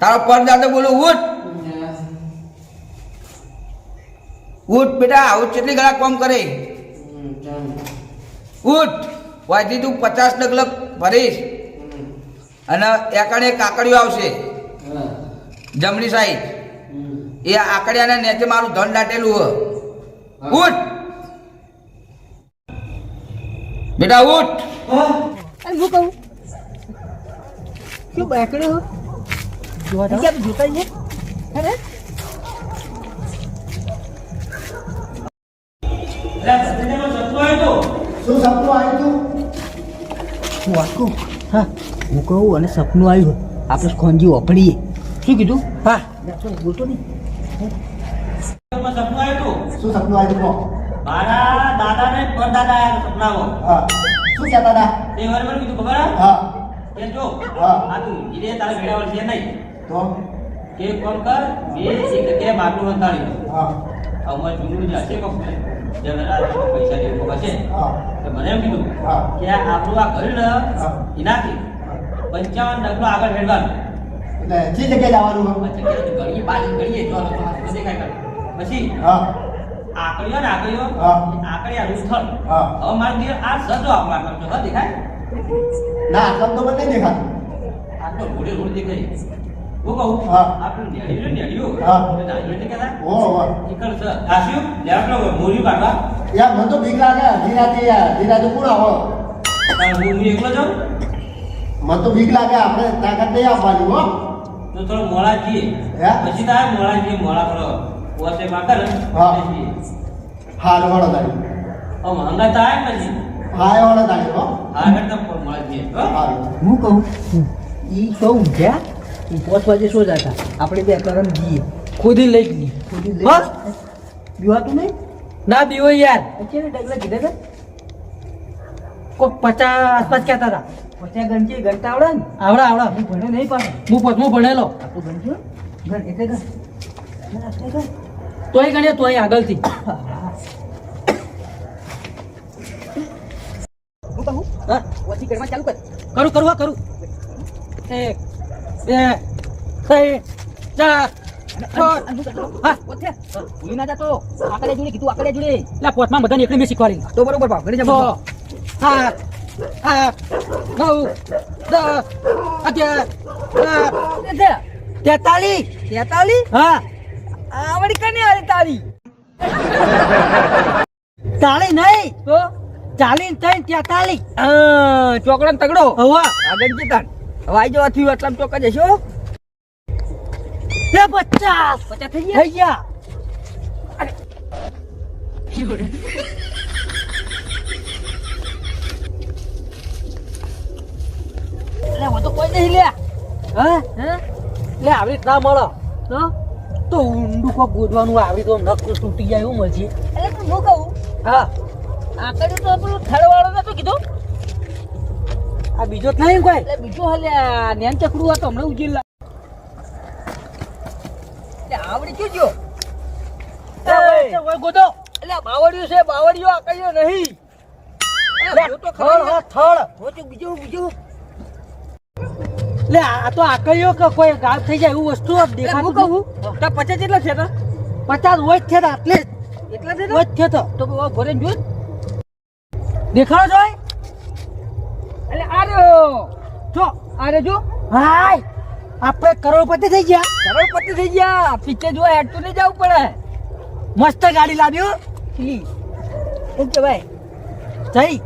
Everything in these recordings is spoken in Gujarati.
તારો પરદાદો બોલો ઉઠ. ઉઠ બેટા આવું કેટલી ગળા કોમ કરે? ઉઠ. વાંચી તું પચાસ ડગલક ભરીશ. અને એકાડે કાકડીઓ આવશે. જમણી સાઈડ. એ આકડિયાના નેચે મારું ધન દાટેલું હ. ઉઠ. બેટા ઉઠ. હું. કહું? શું બેકડ્યો કેમ જોતા છે અરે શું સપનું આવ્યું તું હું વાંચું હા હું કહું અને સપનું આવ્યું આપણે ખોંજી ઓપડીએ શું કીધું હા બોલતો નહીં શું સપનું આવ્યું. મારા દાદાને પરદાદા આયા સપનામાં હા શું કહેતા હતા તે વાર કીધું ખબર હે? હા કે જો હા. આ તું હીરે તારા ભેળા વળશે નહીં તો કે કોમ કર? બે એક કે બંધાડી દો હા. અમારે જૂનું જે હશે કોક જનરલ પૈસા કોક હશે. હા. તો મને એમ કીધું. કે આપણું આ ઘર ને. એનાથી પંચાવન ડગલો આગળ હેડવાનું. એટલે જે જગ્યાએ જવાનું કે ઘડીએ બાજુ ઘડીએ જો દેખાય પછી હા. આકડીઓ ને આકડીઓ હા. આકડિયાનું સ્થળ. હા. હવે મારે ઘેર આ સજો આપવા કરજો દેખાય? ના આટલા તો મને દેખાતું. આટલો ઘોડે રોડ દેખાય. હું કહું હા. આપણે નેડિયું નેડિયું હા. નાડિયું કહેતા ઓ ઓ નીકળ સર આસ્યું લેવડો મોરી કાઢવા યાર મને તો બીક લાગે અડધી રાતે યાર રાતે કોણ આવો હું હું એકલો જાઉં મને તો બીક લાગે આપણે તાકાત નહીં આપવાની હો તો થોડો મોડા જઈએ હે? પછી તારે મોળા જઈએ મોળા કરો પોતે પાકર હા. હાલ વળો તારી હવે મંગા ને પછી હા વળો તારી હો હા કરતા મોડા જઈએ હો? કહું એ કહું એ પાંચ વાગે શું જતા. આપણે બે કરમ જઈએ ખુદી લઈ ગઈ. ખુદી લઈ? બીવાતું નહીં? ના બીવો યાર. અત્યારે ડગલા કીધા હતા કોઈ પચાસ આસપાસ કહેતા હતા. પચાસ ગણકી ગણતા આવડે ને? આવડા આવડા. હું ભણે નહીં પાડે હું પચમું ભણેલો. આપણું ગણજો એટલે ગણ. ગણ એટલે ગણ. તોય ગણ્યો તોય આગળથી. હું કહું હા. ઓછી ગણવા ચાલુ કર. કરું કરું હા કરું. એક બે ત્રણ ચાર છ હા. ઓછે ભૂલી ના જાતો. આકડે જોડે કીધું આકડે જોડે. એટલે પોતમાં બધાને એકલી મેં શીખવાડી. તો બરોબર ભાવ ઘરે છ જમો સાત આઠ નવ દસ અગિયાર બાર તેતાલીસ. તેતાલી હા. આવડી કને આલી તારી તાળી નહીં. તો? ચાલીસ ત્રણ તેતાલીસ. ચોકડો તગડો. હવા. આગળ જતા. આઈ થયું એટલા ચોક્કસ જશો. પચાસ! પચાસ થઈ ગયા? થઈ ગયા. હું તો કોઈ નહીં લે. હા? હે? એટલે આવી રીત ના મળે. તો તો ઊંડું કોક ગોદવાનું આવી તો નખ તૂટી જાય એવું મળશે. એટલે તું હું કહું. હા. આકડે તો પેલું થડવાળો નતું કીધું? આ બીજો નહીં કોઈ એટલે બીજું હાલ્યા નેન ચકડું હતો હમણાં ઉજી લા. આવડી શું ગયો? ઓય ગોદો. એટલે બાવળિયું છે બાવળિયો નહીં. લે, આ તો આકળીઓ કે કોઈ ગાયબ થઈ જાય એવું વસ્તુ દેખાતું કહું? તો પચાસ જેટલા છે પચાસ હોય જ છે એટલે એટલા જ છે તો. ભરે જોઈ દેખાડો જોય એટલે આર્યો જો આ રહ્યો જો. હાય આપણે કરોડપતિ થઈ ગયા. કરોડપતિ થઈ ગયા. પિક્ચર જોવા હેડ તો નહીં જવું પડે. મસ્ત ગાડી લાવ્યો પેલી શું કહેવાય? જઈ.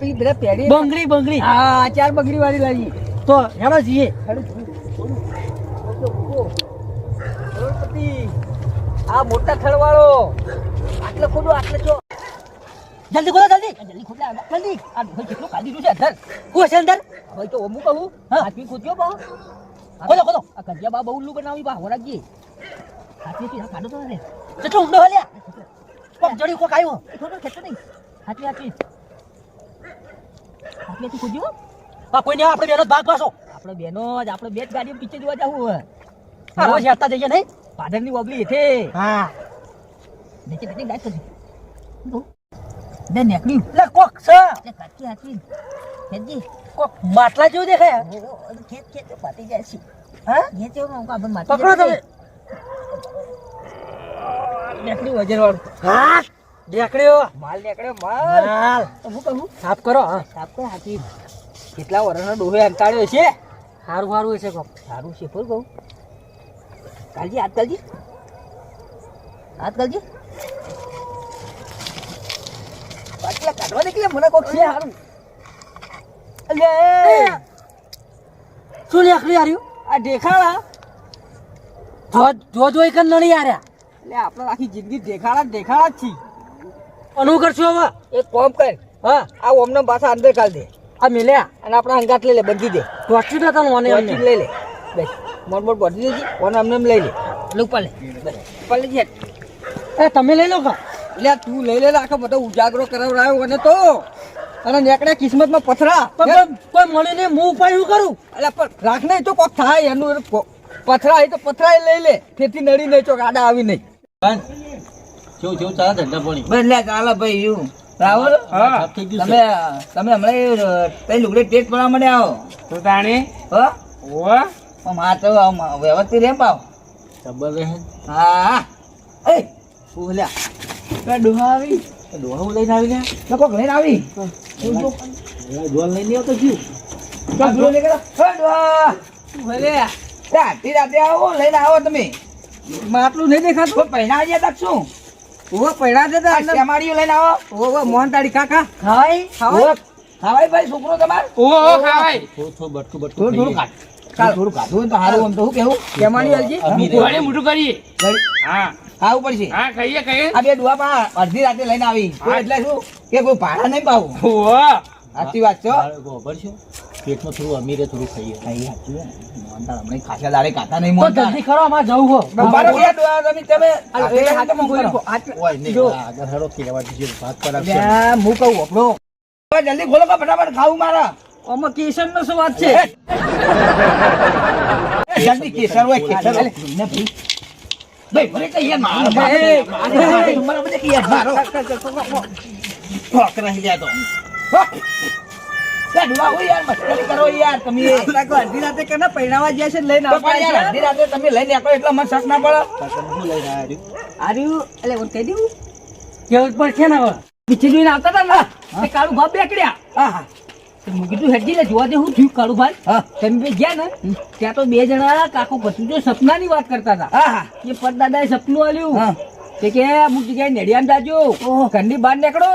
પેલી બધા પહેરી બંગડી બંગડી. હા ચાર બંગડી વાળી લાવી. તો હેડો જઈએ. આ મોટા થડવાળો આટલે ખોડો આટલે જો. જલ્દી ખોલો જલ્દી. જલ્દી ખોદલા જલ્દી. આ ભાઈ કેટલું કાઢી છે અંદર હું હશે અંદર? હવે તો હું કહું હા. હાથમી ખોદ્યો બા ખોલો, ખોલો. આ કંજિયા બા બહુ ઉલ્લુ બનાવી બા. હોરાજી. હાથમી થી કાઢો તો રે કેટલો ઊંડો હલ્યા કોક જડી કોક આવ્યો થોડો ખેતો નહીં? હાથમી હાથમી હાથમીથી ખોદ્યો આ કોઈને આપણે બેનો જ ભાગ પાછો. આપણે બેનો જ આપણે બે જ ગાડી પીછે જોવા જવું રોજ હેરતા જઈએ નહીં? પાદરની ઓબલી હેઠે. હા. નીચે બેઠી ગાય થશે. નીકળ્યું કોક છે. એટલે કોક માટલા જેવું દેખાય. ખેત ખેત પાટી જાય છે. હા? એ કેવું હું કાબન માટી પકડો તમે. નેકડી વજન વાળું હા માલ નીકળ્યો માલ. તો હું કહું? સાફ કરો હા. સાફ કરો હાથી કેટલા વર્ષનો ડોહે અંતાડ્યો છે સારું સારું છે કોક. સારું છે ફૂલ કહું. કાલજી હાથ કાલજી હાથ કાલજી પાટલા કાઢવા નીકળ્યા મને કોક છે સારું અલે. શું દેખડી હાર્યું આ દેખાડા. જો જો જોઈ કર નડી હાર્યા એટલે આપણે આખી જિંદગી દેખાડા ને દેખાડા જ છીએ. અનુ કરશું હવે? એક કોમ કર. હા. આ ઓમને પાછા અંદર કાઢ દે. આ મેલ્યા અને આપણા હંગાત લઈ લે બંધી દે. ટોચી તને મને લઈ લે. બેસ મોટ મોટ બંધી દેજી ઓને અમને લઈ લે. લે ઉપર લે જા એ તમે લઈ લો કા એટલે તું લઈ લે ને આખો બધો ઉજાગરો કરાવડાયો અને તો. અને નેકડે કિસ્મતમાં પથરા. કોઈ- મળીને હું ઉપાય શું કરું? એટલે પણ રાખ નહીં તો કોક થાય એનું પથરા એ તો પથરા લઈ લે. તેથી નડી નહીં ચોક આડા આવી નહીં. કેવું કેવું ચાલે ધંધા પાણી? બસ લે ચાલો ભાઈ યુ. રાહુલ તમે તમે હમણાં તઈ લુગડે ટેસ્ટ પડવા માંડે આવો તો તાણી હો હા તો વ્યવસ્થિત એમ પાવ. ખબર રહે. હા. એ શું લ્યા ડોહા આવી. લઈને આવી ગયા? કોક લઈને આવી. ડોલ લઈને આવતો જીવ? તો પેલો ડોહા. ભલે રાતે રાતે આવો લઈને આવો તમે. માટલું નહીં દેખાતું? તો આવી ગયા તા શું? ઓવો પૈડા છે લઈને આવો. ઓવો મોહન તાળી કાકા ખાવાય? ખાવાય? ખાવાય ભાઈ છોકરો તમારે? ઓવો ખાવાય. થોડું થોડું બટકું બટકું થોડું થોડું કાઢ થોડું ખાધું તો સારું આમ તો શું કેવું કેમાડી હલજી. મોટું કરીએ? હા. ખાવું પડશે? હા કહીએ કહીએ આ બે ડુઆ પા અડધી રાતે લઈને આવી. એટલે શું? કે કોઈ ભાડા નહીં પાવું. સાચી વાત છો ખબર છે? પેટમાં થોડું અમીરે થોડું ખાઈએ. અહીં સાચું હે. હમણાં ખાસા દાડે ખાતા નહીં તો જલ્દી કરો અમારે જવું હો. ઊભા રહો યાર, તમે તમે અરે, હાથે હાથે હાથે બોલી. કરો. હાથ- ઓય નહીં આગળ હેડો કેવા દીજે વાત કરાવશે. લ્યા, હું કહું આપણો. જલ્દી ખોલો કે ફટાફટ ખાવું મારા. આમાં કેસર નો શું વાત છે જલ્દી કેસર હોય. કેસર. ભાઈ ભલે તો યાર મારો મારો યાર મારો. ઠોક રહી જાય તો. કેવું પણ છે? ને હવે? પીછે જોઈને આવતા હતા ને? કાળુ બાપ બેકડ્યા. હા હા. તો મેં કીધું હેડજી લે જોવા દે હું થયું કાળુ ભાઈ. તમે બે ગયા ને ત્યાં તો બે જણા કાકો ભત્રીજો સપનાની વાત કરતા હતા. એ પરદાદાએ સપનું આલ્યું. કે કે અમુક જગ્યાએ નેડિયામ જાજો. ઘરની બહાર નીકળો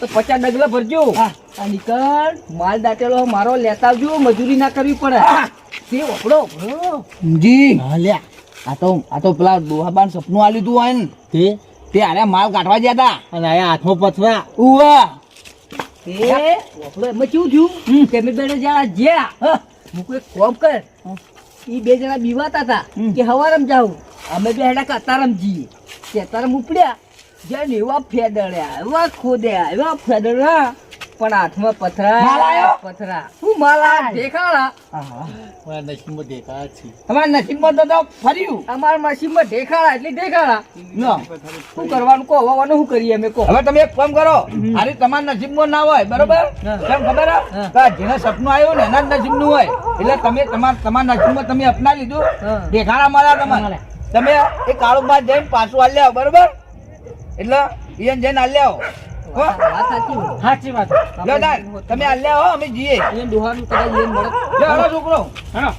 તો પચાસ ડગલા ભરજો. હા. નીકળ માલ દાટેલો મારો લેતા આવજો મજૂરી ના કરવી પડે. હા. તે ઓપડો જી. આ તો આ તો પેલા દોહાબાન સપનું આલ્યું તું હોય ને તે? તે આને માલ કાઢવા ગયા હતા અને આયા હાથમાં પથરા. ઉવા. એ એમાં કેવું થયું કે અમે બે જણા જ્યાં હું કોઈ કોમ કર. એ બે જણા બીવાતા હતા કે હવારમ જાઉં. અમે બે હેડા કતારમ જઈએ. કતારમ ઉપડ્યા. જ્યાં એવા ફેદળ્યા એવા ખોદ્યા એવા ફેદડ્યા પણ હાથમાં પથરા આયો? પથરા. શું માલા દેખાડા. મારા નસીબમાં દેખાય જ છે. તમારા નસીબમાં તો તો ફર્યું. અમારા મશીનમાં દેખાડા એટલે દેખાડા. શું કરવાનું? કહો હવાનું શું કરીએ અમે? કહો. હવે તમે એક કામ કરો. આરી તમારા નસીબમાં ના હોય બરોબર? કેમ ખબર જેને સપનું આવ્યું ને એના જ નસીબનું હોય. એટલે તમે તમારા તમારા નસીબમાં તમે અપનાવી લીધું. દેખાડા મારા તમારે. તમે એ કાળું બાદ જઈને પાછું હાલ આવો બરોબર? એટલે ઈયન જઈને હાલ આવો. હો વાત સાચી વાત. લો દાન તમે હાલ આવો અમે જઈએ. એ ડોહાનું કદાચ લઈને મળે. લો હાલો છોકરો. હેલો.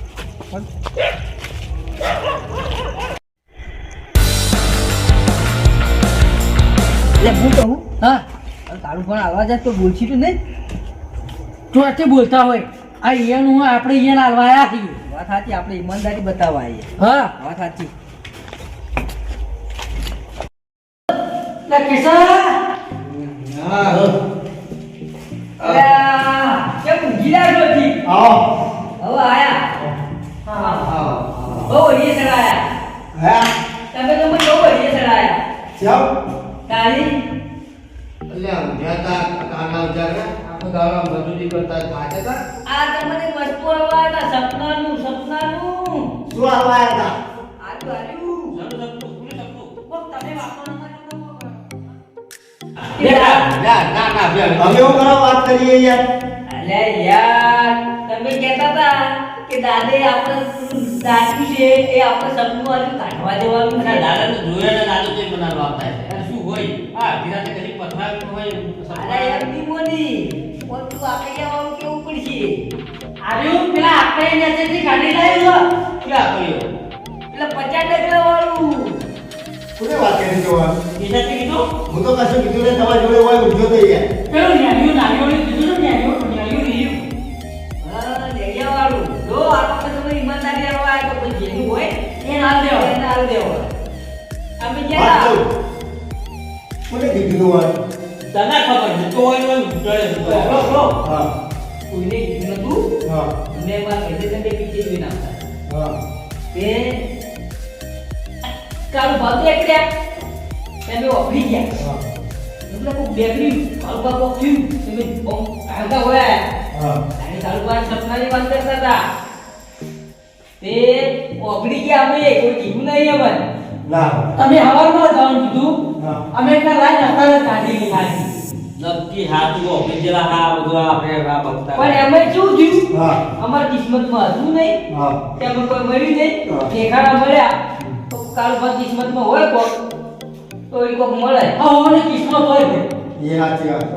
એટલે હું કહું? હા. તારું પણ આવવા જાય તો બોલશી તું નહીં? ચોથી બોલતા હોય. આ ઈયાનું હોય આપણે ઈયાને હાલવા આવ્યા છીએ. વાત સાચી આપણે ઈમાનદારી બતાવવા આવીએ હા. વાત સાચી. લે કિશન અલ્યા, કેમ રહ્યા છો? આવો હવે આયા બહુ વળીએ ચડાયા હે તમે તો મને બહુ વળીએ ચડાયા ચમ તારી અલ્યા ઊંઘ્યા તા કાના ઉજાગરા આખો દાડો મજૂરી કરતા થાકે તા આ તમને વસ્તુ આવવા હતા સપનાનું સપનાનું શું આવવા આજુ આજુ અમે હું કરો વાત કરીએ યાર અલે યાર તમે કહેતા હતા કે દાદે આપણે દાદી છે એ આપણે સપનું આજે કાઢવા દેવાનું છે. દાદા તો જોયા ને દાદો એ બનાવવા આવતા હશે. શું હોય? હા ધીરાતે કદી પથરાવેલું હોય અરે યાર નહીં. બોલી પણ તું આપણે જવાનું કેવું પડશે? આવ્યું? પેલા આપણે ત્યાંથી કાઢી લાવ્યો ક્યાં કર્યો? એટલે પચાસ ડગલા વાળું કોને વાત કરી જોવા? કેસાથી કીધું? હું તો કશું કીધું ને તમારા જોડે હોય ઊંધો થઈ ગયા પેલું ન્યાયું નારિયોળી એટલે કોક બેકરી કાલ ભાગ કોક થયું? તમે બહુ કાંગા હોય હા અને કાલ સપનાની વાત કરતા હતા તે ઓફરી ગયા અમે કોઈ કીધું નહીં અમને ના તમે હવારમાં જવાનું કીધું અમે એટલા રાત અત્યારે કાઢી લીધા. નક્કી હાથ ઓફિસ જેવા હા. બધું આપણે આ બગતા પણ એમાં શું થયું હા કિસ્મતમાં હતું નહીં. અમે કોઈ મળ્યું નહીં. દેખાડા મળ્યા તો કાલ ભાગ કિસ્મતમાં હોય કોક. તો એ કોક મળે. હા મને કિસ્મત હોય. એ સાચી વાત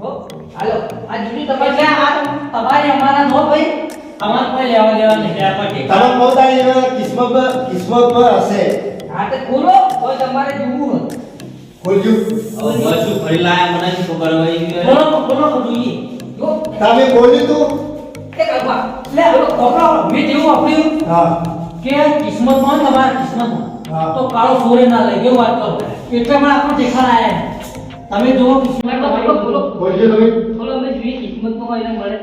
હો. હાલો. આ જુદી તમારે આ તમારે અમારા નો ભાઈ. અમારે કોઈ લેવા દેવા ત્યાં પર ટેકા. તમે પોતાની એવા હશે. હા તો ખોલો. તો તમારે જોવું ખોલ્યું. હવે બસ ફરી લાયા મને શું ખબર હોય જોઈએ જો તમે બોલ્યું તું? કે કાઢવા લે કોકરો મેં જેવું આપ્યું હા. કે કિસ્મતમાં હોય તમારા કિસ્મતમાં. હા. તો કાળો સોરે ના લઈ ગયો વાત કરો? એટલે પણ આપણે દેખાડ આયા તમે જુઓ કિસ્મત બોલો બોલો. તમે? બોલો અમે જોઈએ કિસ્મતમાં હોય ને મળે.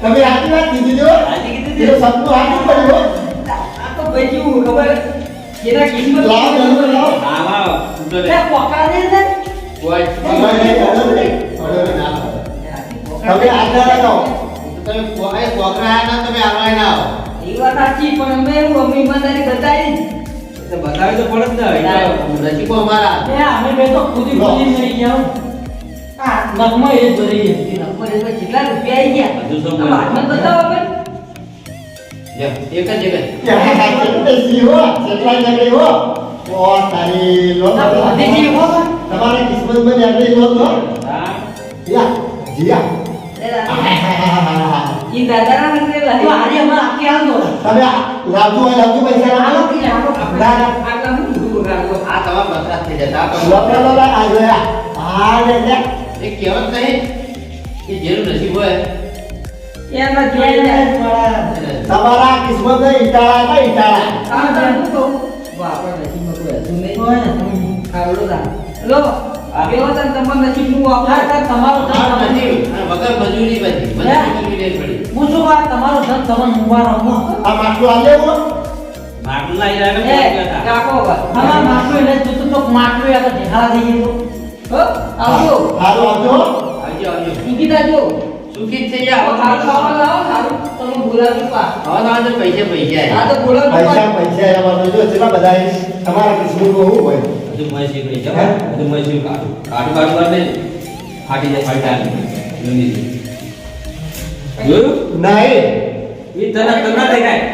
તમે આટલી વાત કીધી જો સપનું હાથું પડ્યું આ તો ભાઈ કેવું ખબર? જેના કિસ્મત લાવ લાવ લાવ આવા લે પોકા દે ને કોઈ તમે ના અડો. તમે આગળ રહો તમે પોકાએ પોકરા ના તમે આવા ના એ વાત સાચી પણ અમે એવું અમે બતાવી તો બતાવી તો પડે ને અમારા એ અમે બે તો ખુદી ખુદી મરી ગયા આ નગમાં એ ભરી કેટલા રૂપિયા આવી ગયા? બધું સૌ બતાવો એક જ. તમારે લો યા જીયા ઈ દાદાના આખી દો તમે લાવજો લાવજો પૈસા આલો કે આલો ના આ તમારા થઈ જતા આ આ જોયા આ લે લે એ કહેવત નહીં કે જેનું નસીબ હોય એમાં જોઈ લે. તમારા કિસ્મત ને ઇટાળા ને ઇટાળા આ તો હું કહું. વાહ, આપણા કોઈ હતું નહીં. હોય ઓલો ના લો, બેવો તન તમારા નસીબનું વાપરો. હા, હા, તમારું ધન તમને- વગર મજૂરી બધી મજૂરી કરવી પડી હું શું વાત તમારો ધન તમને મુબારક હો. આ માટલું આલે હો માટલું લઈ ને પોક્યા કાકો. અમારા માટલું એટલે જુતું તો માટલું આગળ ઢેકાળા થઈ ગયો હો, આવજો. હાલો આવજો આવજો આવજો. સુખી થઈ આવો જાઓ ખાવા ખાવા લાવો, સારું. તમે બોલાવજો પા. હવે તો પૈસે પૈસે આ તો બોલાવજો પા. પૈસા પૈસા એમાં જો કેટલા બધા તમારા કિસ્મતમાં શું હોય? હજુ મેં શીખડી છે હજુ મેં કાઢું કાઢું કાઢું વાર નહીં ફાટી જાય ફાટી જાય. જોયું નહીં એ. તને દેખાય